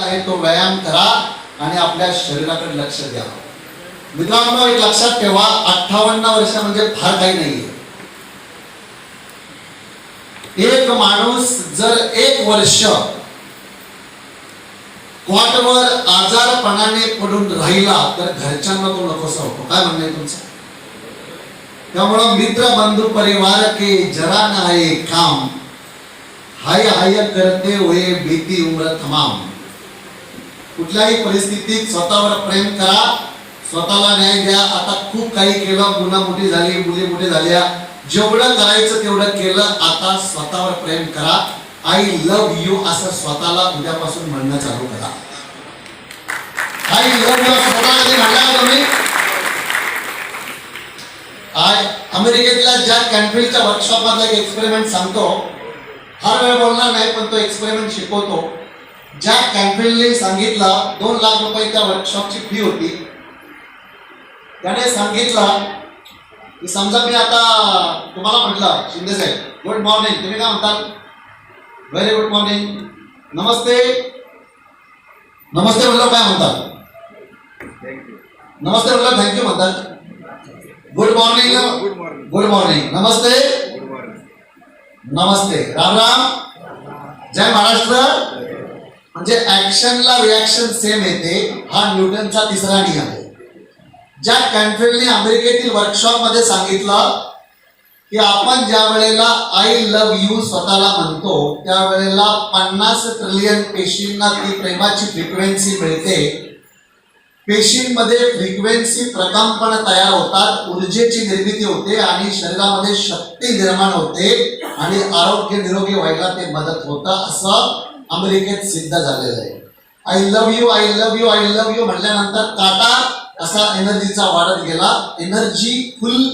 आहे तो व्यायाम करा आणि आपल्या शरीराकडे लक्ष द्या. मित्रांनो एक लक्षात ठेवा अठ्ठावन्न वर्ष म्हणजे फार काही नाहीये. एक माणूस जर एक वर्ष क्वाटवर आजारपणाने पडून राहिला तर घरच्यांना तो नकोसा होतो काय म्हणणं आहे तुमचं? त्यामुळं मित्र बंधू परिवार के जरा आहे काम. हाय हाय करते होय भीती उमर तमाम. कुठल्याही परिस्थितीत स्वतःवर प्रेम करा. स्वतःला न्याय द्या. आता खूप काही केलं. मुलं मोठी झाली मुली मोठी झाल्या. जेवढं करायचं तेवढं केलं. आता स्वतःवर प्रेम करा. आय लव्ह यू असं स्वतःला उद्यापासून म्हणणं चालू करा. आय लव्ह यू स्वतःला कधी तुम्ही? आय अमेरिकेतल्या ज्या कॅन्फिल्डच्या वर्कशॉप मधला एक एक्सपेरिमेंट सांगतो. हर वेळ बोलणार नाही पण तो एक्सपेरिमेंट शिकवतो. ज्या कॅन्फिल्डने सांगितलं दोन लाख रुपये त्या वर्कशॉपची फी होती. त्याने सांगितलं की समजा मी आता तुम्हाला म्हटलं शिंदे साहेब गुड मॉर्निंग तुम्ही काय म्हणताल? व्हेरी गुड मॉर्निंग नमस्ते. नमस्ते म्हणलं काय म्हणतात नमस्ते म्हणलं थँक्यू म्हणतात good morning good morning good morning नमस्ते. नमस्ते. राम राम. जय महाराष्ट्र. म्हणजे ऍक्शनला रिॲक्शन सेम येते. हा न्यूटनचा तिसरा नियम आहे. ज्या कॅन्फिल्डने अमेरिकेतील वर्कशॉपमध्ये सांगितलं की आपण ज्या वेळेला आय लव्ह यू स्वतःला म्हणतो त्यावेळेला पन्नास ट्रिलियन पेशींना ती प्रेमाची फ्रिक्वेन्सी मिळते. पेशींमध्ये फ्रिक्वेन्सी प्रकंपन तयार होतात ऊर्जेची निर्मिती होते आणि शरीरामध्ये शक्ती निर्माण होते आणि आरोग्य निरोगी व्हायला ते मदत होतं. असं अमेरिकेत सिद्ध झालेलं आहे. I love you I love you I love you म्हटल्यानंतर काटा असा एनर्जीचा वाढत गेला? एनर्जी फुल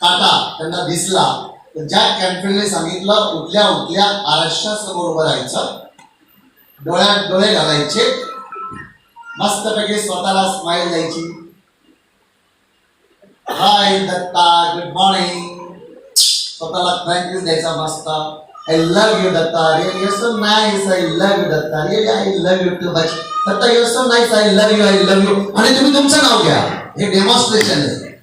काटा त्यांना दिसला. तर जॅक कॅन्फिल्डने सांगितलं उठल्या उठल्या आरशा उभं राहायचं. डोळ्यात डोळे घालायचे. मस्तपैकी स्वतःला स्माइल द्यायची. हाय दत्ता गुड मॉर्निंग स्वतःला थँक्यू द्यायचा मस्त. I love you, Datta really you so nice I love you Datta really I love you too much Datta you so nice I love you I love आणि तुम्ही तुमचं नाव घ्या. हे demonstration आहे.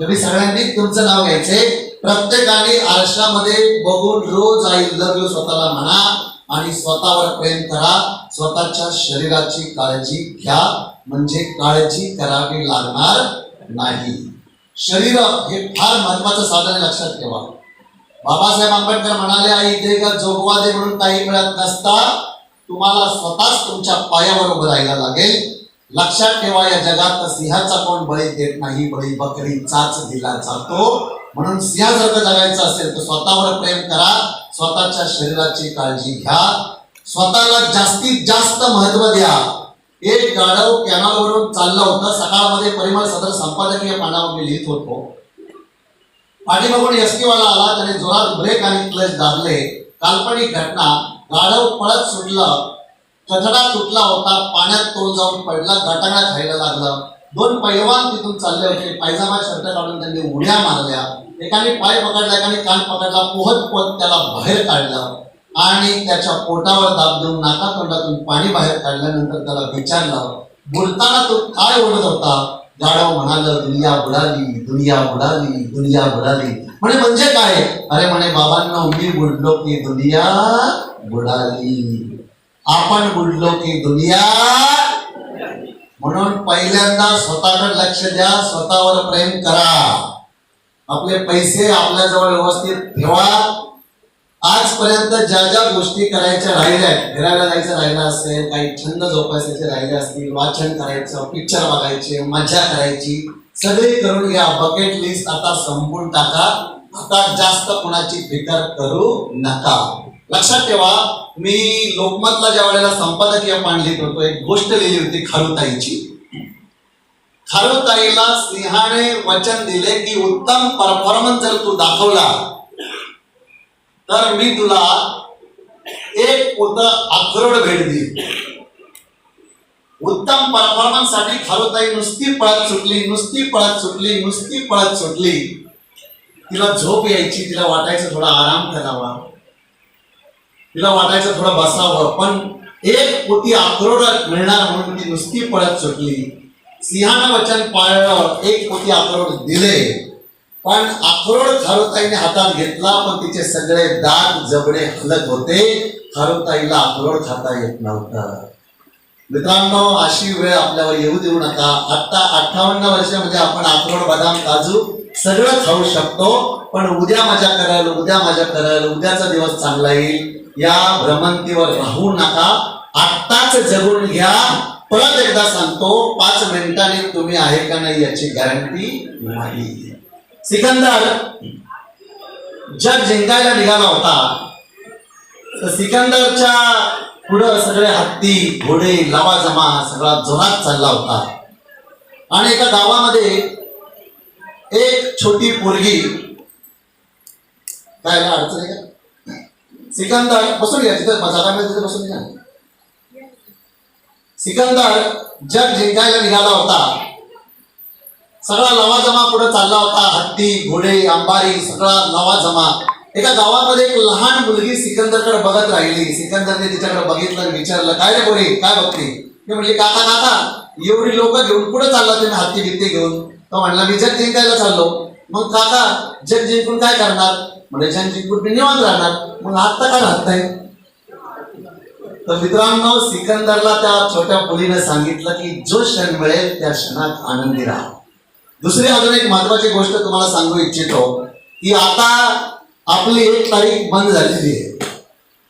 तुम्ही सगळ्यांनी तुमचं नाव घ्यायचे. प्रत्येकाने आरशामध्ये बघून रोज आय लव्ह यू स्वतःला म्हणा आणि स्वतःवर प्रेम करा. स्वतःच्या शरीराची काळजी घ्या. म्हणजे काळजी करावी लागणार नाही. शरीर हे फार महत्वाचं साधन आहे, लक्षात ठेवा. बाबासाहेब आंबेडकर म्हणाले आई दे का जोगवा दे म्हणून काही मिळत नसता. तुम्हाला स्वतःच तुमच्या पायावर उभं राहायला लागेल. लक्षात ठेवा या जगात सिंहाचा कोण बळी देत नाही. बळी बकरीचाच दिला जातो. म्हणून सिंहासारखं जगायचं असेल तर स्वतःवर प्रेम करा. स्वतःच्या शरीराची काळजी घ्या. स्वतःला जास्तीत जास्त महत्त्व द्या. एक गाढव कॅनॉलवरून चाललं होतं. सकाळमध्ये परिमळ सदर संपादकीय पानावर मी लिहित होतो. पाठीमागून एसटीवाला आला त्याने जोरात ब्रेक आणि क्लच दाबले काल्पनिक घटना गाढव पळत सुटलं. कचडा तुटला होता पाण्यात तोल जाऊन पडला गटांगळा खायला लागलं. दोन पैलवान तिथून चालले होते. पायजामा शर्ट काढून त्यांनी उड्या मारल्या. एकाने पाय पकडला एकाने कान पकडला पोहत पोहत त्याला बाहेर काढलं. आणि त्याच्या पोटावर दाब देऊन नाका तोंडातून पाणी बाहेर काढल्यानंतर त्याला विचारलं बोलताना तो काय ओढत होता? गाढव म्हणाल दुनिया बुडाली दुनिया बुडाली दुनिया बुडाली. म्हणे म्हणजे काय? अरे म्हणे बाबांना मी बुडलो की दुनिया बुडाली. आपण बुडलो की दुनिया म्हणून पहिल्यांदा स्वतःकडे लक्ष द्या स्वतःवर प्रेम करा. आपले पैसे आपल्याजवळ व्यवस्थित ठेवा. आजपर्यंत ज्या ज्या गोष्टी करायच्या राहिल्या घराला फिरायला जायचं राहिलं असेल काही छंद जोपासायचे राहिले असतील वाचन करायचं पिक्चर बघायचे मजा करायची सगळी करून या बकेट लिस्ट आता संपून टाका. आता जास्त कोणाची फिकर करू नका. लक्षात ठेवा मी लोकमतला ज्या वेळेला संपादकीय पान लिहित होतो एक गोष्ट लिहिली होती खारुताईची. खारुताईला सिंहाने वचन दिले की उत्तम परफॉर्मन्स जर तू दाखवला तर मी तुला एक पोत अक्रोड भेट देईल उत्तम परफॉर्मन्ससाठी खारुताई नुसती पळत सुटली नुसती पळत सुटली नुसती पळत सुटली. तिला झोप यायची तिला वाटायचं थोडा आराम करावा. तिला वाटायचं थोडं बसावं पण एक कोटी अक्रोड मिळणार म्हणून ती नुसती पळत सुटली. सिंहानं वचन पाळलं एक कोटी अक्रोड दिले. पण अक्रोड खारुताईने हातात घेतला पण तिचे सगळे दात जबडे हलत होते. खारुताईला अक्रोड खाता येत नव्हतं. मित्रांनो अशी वेळ आपल्यावर येऊ देऊ नका. आता अठ्ठावन्न वर्ष म्हणजे आपण अक्रोड बदाम काजू सगळं खाऊ शकतो पण उद्या मजा करायला उद्या मजा करायला उद्याचा दिवस चांगला येईल. या भ्रमंतीवर राहू नका. आत्ताच जगून घ्या. परत एकदा सांगतो पाच मिनिटांनी तुम्ही आहे का नाही याची गॅरंटी नाही. सिकंदर जग जिंकायला निघाला होता. तर सिकंदरच्या पुढं सगळे हत्ती घोडे लवाजमा सगळा जोरात चालला होता. आणि एका गावामध्ये एक छोटी पोरगी काय अडचण आहे का? सिकंदर बसून घ्या तिथं जागा तिथे बसून घ्या. सिकंदर जग जिंकायला निघाला होता. सगळा लवाजमा पुढे चालला होता. हत्ती घोडे अंबारी सगळा लवाजमा एका गावामध्ये एक लहान मुलगी सिकंदरकडे बघत राहिली. सिकंदरने तिच्याकडे बघितलं विचारलं काय रे बोली काय बघते? मी म्हणली काका काका एवढी लोक घेऊन पुढे चालला तुम्ही हत्ती बित्ती घेऊन? तो म्हणला मी जग जिंकायला चाललो. मग काका जग जिंकून काय करणार? म्हणजे जग जिंकून मी निवांत राहणार. मग आत्ता काय राहताय तर मित्रांनो सिकंदरला त्या छोट्या मुलीने सांगितलं की जो क्षण मिळेल त्या क्षणात आनंदी राहा. दुसरी अजून एक महत्वाची गोष्ट तुम्हाला सांगू इच्छितो की आता आपली एक तारीख बंद झालेली आहे.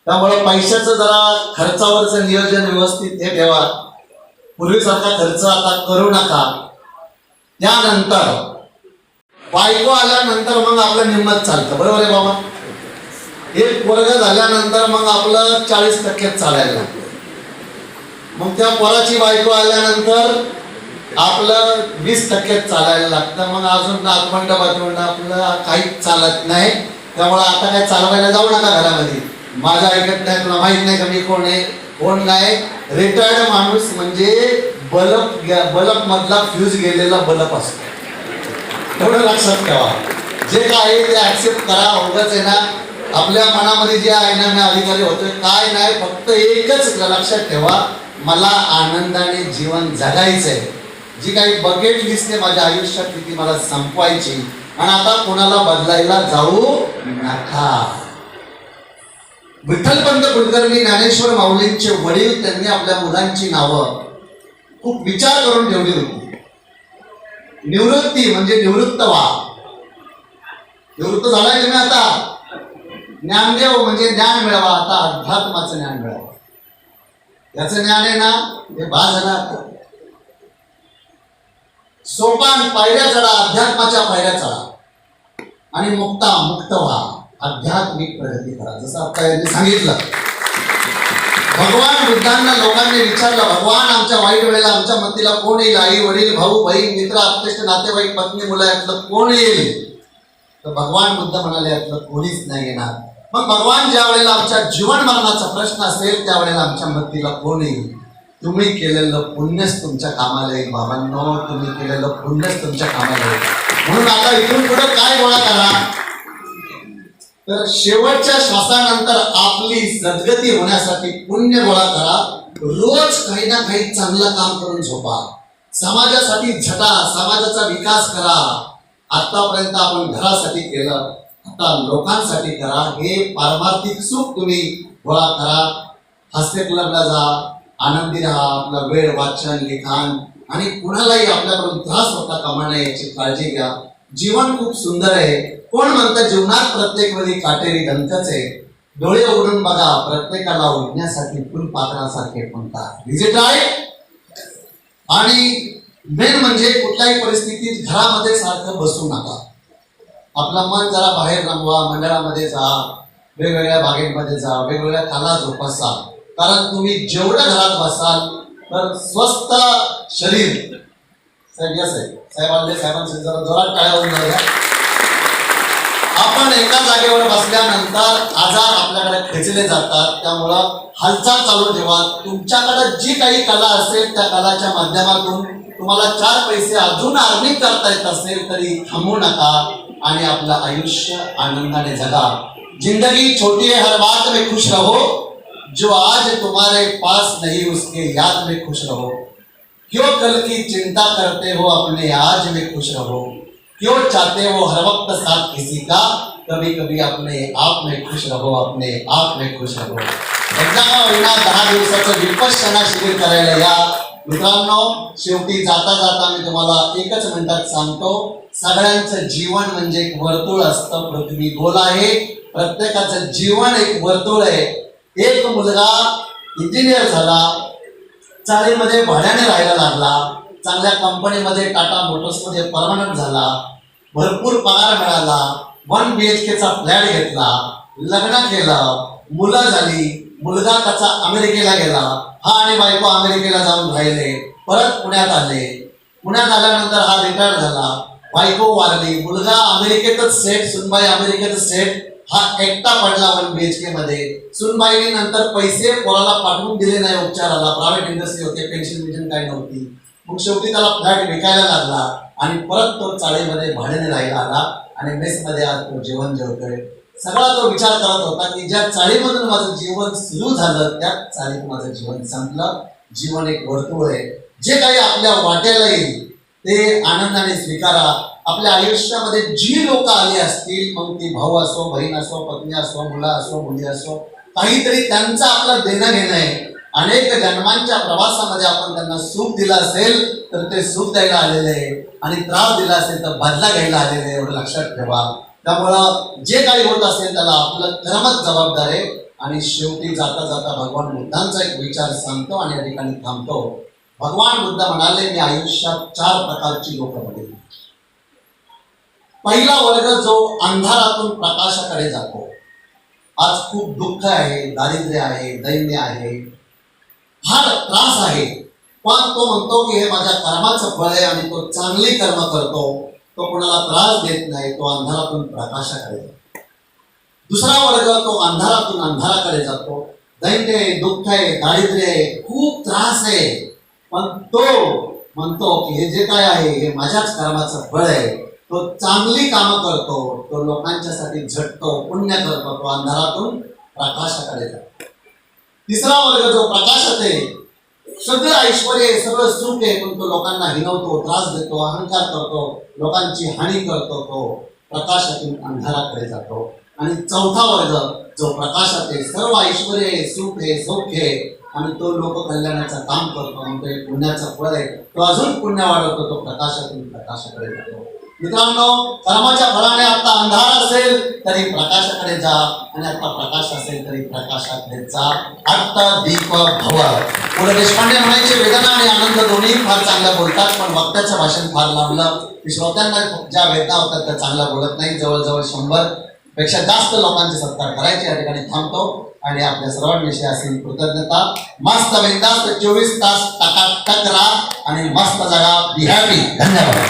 त्यामुळे पैशाचं जरा खर्चावरचं नियोजन व्यवस्थित हे ठेवा. पूर्वीसारखा खर्च आता करू नका. त्यानंतर बायको आल्यानंतर मग आपलं निम्मत चालतं. बरोबर आहे बाबा? एक वर्ग झाल्यानंतर मग आपलं चाळीस टक्केच चालायला लागतं. मग त्या पोराची बायको आल्यानंतर आपलं वीस टक्क्यात चालायला लागतं. मग अजून नातमंड बातमंड आपलं काहीच चालत नाही. त्यामुळे आता काय चालवायला जाऊ नका घरामध्ये. माझा ऐकत नाही तुला माहीत नाही का मी कोण आहे कोण नाही. रिटायर्ड माणूस म्हणजे बल्ब बल्ब मधला फ्यूज गेलेला बल्ब असतो. एवढं लक्षात ठेवा. जे काय आहे ते ऍक्सेप्ट करा. अवघच आहे ना आपल्या मनामध्ये जे आहे ना मी अधिकारी होतोय. काय नाही फक्त एकच लक्षात ठेवा. मला आनंदाने जीवन जगायचं आहे जी काही बकेट दिसते माझ्या आयुष्यात ती मला संपवायची आणि आता कोणाला बदलायला जाऊ नका. विठ्ठलपंत कुलकर्णी ज्ञानेश्वर माऊलींचे वडील त्यांनी आपल्या मुलांची नावं खूप विचार करून ठेवली होती. निवृत्ती म्हणजे निवृत्त व्हा निवृत्त झालाय तुम्ही आता. ज्ञानदेव म्हणजे ज्ञान मिळवा आता अध्यात्माचं ज्ञान मिळवा. याचं ज्ञान आहे ना हे बाजणार सोपान पायऱ्या चढा अध्यात्माच्या पायऱ्या चढा. आणि मुक्ता मुक्त व्हा. आध्यात्मिक प्रगती करा. जसं आता यांनी सांगितलं. भगवान बुद्धांना लोकांनी विचारलं भगवान आमच्या वाईट वेळेला आमच्या मतीला कोण येईल? आई वडील भाऊ बहीण मित्र अत्यष्ट नातेवाईक पत्नी मुलं यातलं कोण येईल? तर भगवान बुद्ध म्हणाले यातलं कोणीच नाही येणार. मग भगवान ज्या वेळेला आमच्या जीवन मरणाचा प्रश्न असेल त्यावेळेला आमच्या मतीला कोण येईल? तुम्ही केलेलं पुण्यच तुमच्या कामाला येईल बाबांनो तुम्ही केलेलं पुण्यच तुमच्या कामाला येईल. म्हणून आता इथून पुढे काय गोळा करा? तर शेवटच्या श्वासानंतर आपली सद्गती होण्यासाठी पुण्य गोळा करा. रोज काही ना काही चांगलं काम करून झोपा. समाजासाठी झटा समाजाचा विकास करा. आतापर्यंत आपण घरासाठी केलं आता लोकांसाठी करा. हे पारमार्थिक सुख तुम्ही गोळा करा. हास्य क्लबला जा आनंदी राहा आपला वेळ वाचन लिखाण आणि कुणालाही आपल्याकडून त्रास होता कामा नये याची काळजी घ्या. जीवन खूप सुंदर आहे. कोण म्हणतं जीवनात प्रत्येक वेळी काटेरी गंतच आहे? डोळे उघडून बघा प्रत्येकाला उडण्यासाठी फुलपात्रासारखे कोणता विजिट आहे आणि मेन म्हणजे कुठल्याही परिस्थितीत घरामध्ये सारखं बसू नका. आपलं मन जरा बाहेर रंगवा मंडळामध्ये जा वेगवेगळ्या बागेमध्ये जा वेगवेगळ्या कला जोपासा. कारण तुम्ही जेवढं घरात बसाल तर स्वस्त शरीर. साहेब या साहेब. साहेबांचे जरा जोरात टाळ्या होऊन जाऊया आपण एका जागेवर बसल्यानंतर आजार आपल्याकडे खेचले जातात. त्यामुळं हालचाल चालू ठेवा. तुमच्याकडे जी काही कला असेल त्या कलाच्या माध्यमातून तुम्हाला चार पैसे अजून अर्निंग करता येत असेल तरी थांबू नका आणि आपलं आयुष्य आनंदाने जगा. जिंदगी छोटी है हर बात में खुश रहो. जो आज तुम्हारे पास नहीं, उसके याद में खुश रहो। क्यों कल की चिंता करते हो, अपने आज में खुश रहो। क्यों चाहते हो, हर वक्त साथ किसी का? कभी कभी अपने आप में खुश रहो, अपने आप में खुश रहो। जीवन एक वर्तुळ असतं, पृथ्वी गोल आहे. प्रत्येकाचं जीवन एक वर्तुळ आहे. एक मुलगा इंजिनियर झाला. चाळीमध्ये भाड्याने राहायला लागला. चांगल्या कंपनीमध्ये टाटा मोटर्समध्ये परमनंट झाला. भरपूर पगार मिळाला. वन बी एच केचा फ्लॅट घेतला. लग्न केलं. मुलं झाली. मुलगा त्याचा अमेरिकेला गेला. हा आणि बायको अमेरिकेला जाऊन राहिले. परत पुण्यात आले. पुण्यात आल्यानंतर हा रिटायर झाला. बायको वारली. मुलगा अमेरिकेतच सेट सुनबाई अमेरिकेतच सेट हा एकटा पडला वन बी एच के मध्ये. सुनबाईने नंतर पैसे कोणाला पाठवून दिले नाही उपचाराला. प्रायव्हेट इंडस्ट्री होते पेन्शन मिशन काही नव्हती. मग शेवटी त्याला फ्लॅट विकायला लागला आणि परत तो चाळीमध्ये भाड्याने राहायला आला आणि मेसमध्ये आज तो जेवण जेवतोय. सगळा तो विचार करत होता की ज्या चाळीमधून माझं जीवन सुरू झालं त्या चाळीत माझं जीवन संपलं. जीवन एक वर्तुळ आहे. जे काही आपल्या वाट्याला येईल ते आनंदाने स्वीकारा. आपल्या आयुष्यामध्ये जी लोक आली असतील मग ती भाऊ असो बहीण असो पत्नी असो मुलं असो मुली असो काहीतरी त्यांचं आपलं देणं घेणं आहे. अनेक जन्मांच्या प्रवासामध्ये आपण त्यांना सुख दिलं असेल तर ते सुख द्यायला आलेले आहे. आणि त्रास दिला असेल तर बदला घ्यायला आलेले आहे एवढं लक्षात ठेवा. त्यामुळं जे काही होत असेल त्याला आपलं कर्मच जबाबदार आहे. आणि शेवटी जाता जाता भगवान बुद्धांचा एक विचार सांगतो आणि या ठिकाणी थांबतो. भगवान बुद्ध म्हणाले मी आयुष्यात चार प्रकारची लोक बघितली. पहिला वर्ग जो अंधारातून प्रकाशाकडे जातो. आज खूप दुःख आहे दारिद्र्य आहे दैन्य आहे. फार त्रास आहे. पण तो म्हणतो की हे माझ्या कर्माचं फळ आहे आणि तो चांगली कर्म करतो. तो कोणाला त्रास देत नाही तो अंधारातून प्रकाशाकडे जातो. दुसरा वर्ग तो अंधारातून अंधाराकडे जातो. दैन्य आहे दुःख आहे दारिद्र्य आहे खूप त्रास आहे. पण तो म्हणतो की हे जे काय आहे हे माझ्याच कर्माचं फळ आहे. तो चांगली कामं करतो तो लोकांच्यासाठी झटतो पुण्य करतो तो अंधारातून प्रकाशाकडे जातो. तिसरा वर्ग जो प्रकाशात आहे सगळं ऐश्वर सगळं सुख आहे पण तो लोकांना हिनवतो त्रास देतो अहंकार करतो लोकांची हानी करतो तो प्रकाशातून अंधाराकडे जातो. आणि चौथा वर्ग जो प्रकाशात आहे सर्व ऐश्वर आहे सुख आहे सौख्य आहे आणि तो लोक कल्याणाचं काम करतो आणि तो पुण्याचा फळ आहे तो अजून पुण्य वाढवतो तो प्रकाशातून प्रकाशाकडे जातो. मित्रांनो कर्माच्या फळाने आता अंधार असेल तरी प्रकाशाकडे जा. आणि आता प्रकाश असेल तरी प्रकाशाकडे जा. आत्ता दीप भव पुढे देशपांडे म्हणायचे वेदना आणि आनंद दोन्ही फार चांगल्या बोलतात पण वक्त्याचं भाषण फार लांबलं. की श्रोत्यांना ज्या वेदना होतात त्या चांगल्या बोलत नाही. जवळजवळ शंभरपेक्षा जास्त लोकांचे सत्कार करायचे या ठिकाणी थांबतो. आणि आपल्या सर्वांविषयी असेल कृतज्ञता. मस्त बिंदास्त चोवीस तास टकाटक राहा आणि मस्त जगा. बी हॅपी धन्यवाद.